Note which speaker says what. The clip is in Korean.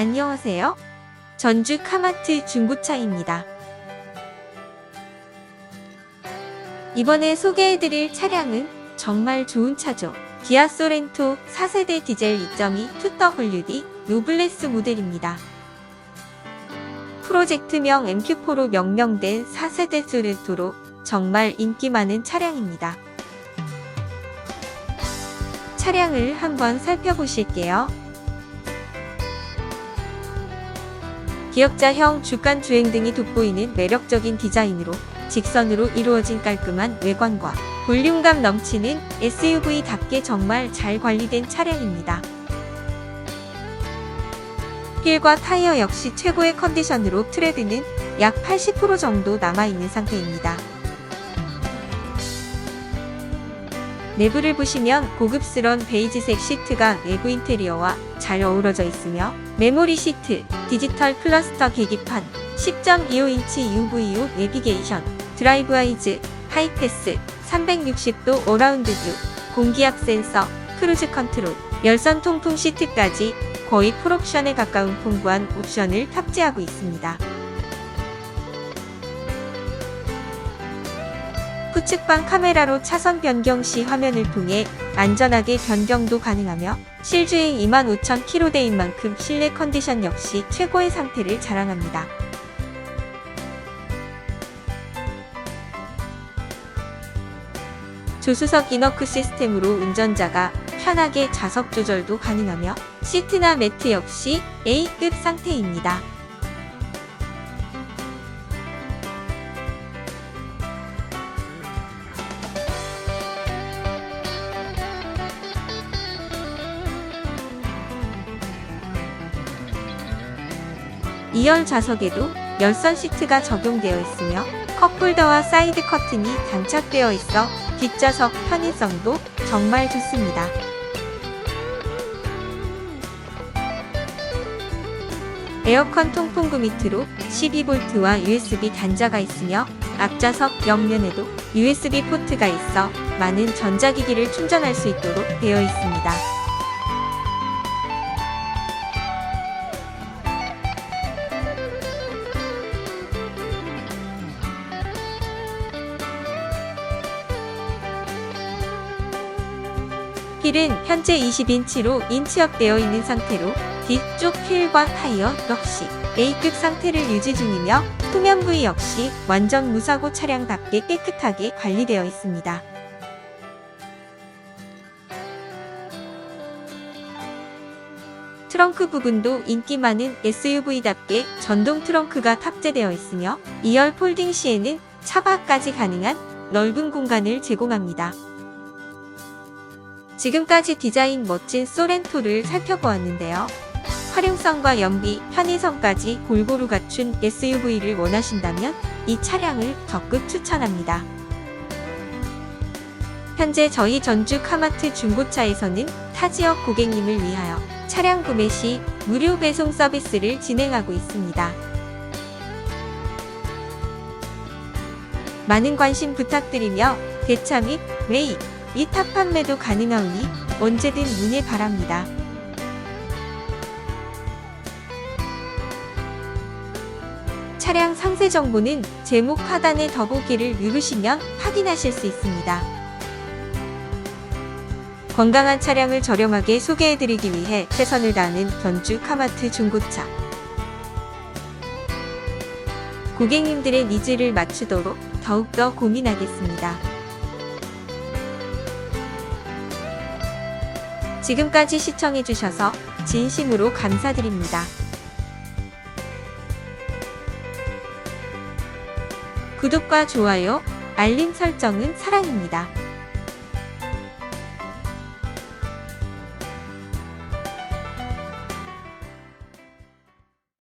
Speaker 1: 안녕하세요. 전주 카마트 중고차입니다. 이번에 소개해드릴 차량은 정말 좋은 차죠. 기아 소렌토 4세대 디젤 2.2 2WD 노블레스 모델입니다. 프로젝트명 MQ4로 명명된 4세대 소렌토로 정말 인기 많은 차량입니다. 차량을 한번 살펴보실게요. 기역자형 주간 주행 등이 돋보이는 매력적인 디자인으로 직선으로 이루어진 깔끔한 외관과 볼륨감 넘치는 SUV답게 정말 잘 관리된 차량입니다. 휠과 타이어 역시 최고의 컨디션으로 트레드는 약 80% 정도 남아있는 상태입니다. 내부를 보시면 고급스러운 베이지색 시트가 내부 인테리어와 잘 어우러져 있으며 메모리 시트, 디지털 클러스터 계기판, 10.25인치 UVU 내비게이션, 드라이브 아이즈, 하이패스, 360도 어라운드 뷰, 공기압 센서, 크루즈 컨트롤, 열선 통풍 시트까지 거의 풀옵션에 가까운 풍부한 옵션을 탑재하고 있습니다. 후측방 카메라로 차선 변경 시 화면을 통해 안전하게 변경도 가능하며 실주행 25,000km대인 만큼 실내 컨디션 역시 최고의 상태를 자랑합니다. 조수석 이너크 시스템으로 운전자가 편하게 좌석 조절도 가능하며 시트나 매트 역시 A급 상태입니다. 이열 좌석에도 열선 시트가 적용되어 있으며 컵홀더와 사이드 커튼이 장착되어 있어 뒷좌석 편의성도 정말 좋습니다. 에어컨 통풍구 밑으로 12V와 USB 단자가 있으며 앞좌석 옆면에도 USB 포트가 있어 많은 전자기기를 충전할 수 있도록 되어 있습니다. 휠은 현재 20인치로 인치업되어 있는 상태로 뒤쪽 휠과 타이어 역시 A급 상태를 유지 중이며 후면 부위 역시 완전 무사고 차량답게 깨끗하게 관리되어 있습니다. 트렁크 부분도 인기 많은 SUV답게 전동 트렁크가 탑재되어 있으며 2열 폴딩 시에는 차박까지 가능한 넓은 공간을 제공합니다. 지금까지 디자인 멋진 소렌토를 살펴보았는데요. 활용성과 연비, 편의성까지 골고루 갖춘 SUV를 원하신다면 이 차량을 적극 추천합니다. 현재 저희 전주 카마트 중고차에서는 타 지역 고객님을 위하여 차량 구매 시 무료 배송 서비스를 진행하고 있습니다. 많은 관심 부탁드리며 대차 및 매입, 이 탑 판매도 가능하오니 언제든 문의 바랍니다. 차량 상세 정보는 제목 하단의 더보기를 누르시면 확인하실 수 있습니다. 건강한 차량을 저렴하게 소개해드리기 위해 최선을 다하는 전주 카마트 중고차. 고객님들의 니즈를 맞추도록 더욱더 고민하겠습니다. 지금까지 시청해주셔서 진심으로 감사드립니다. 구독과 좋아요, 알림 설정은 사랑입니다.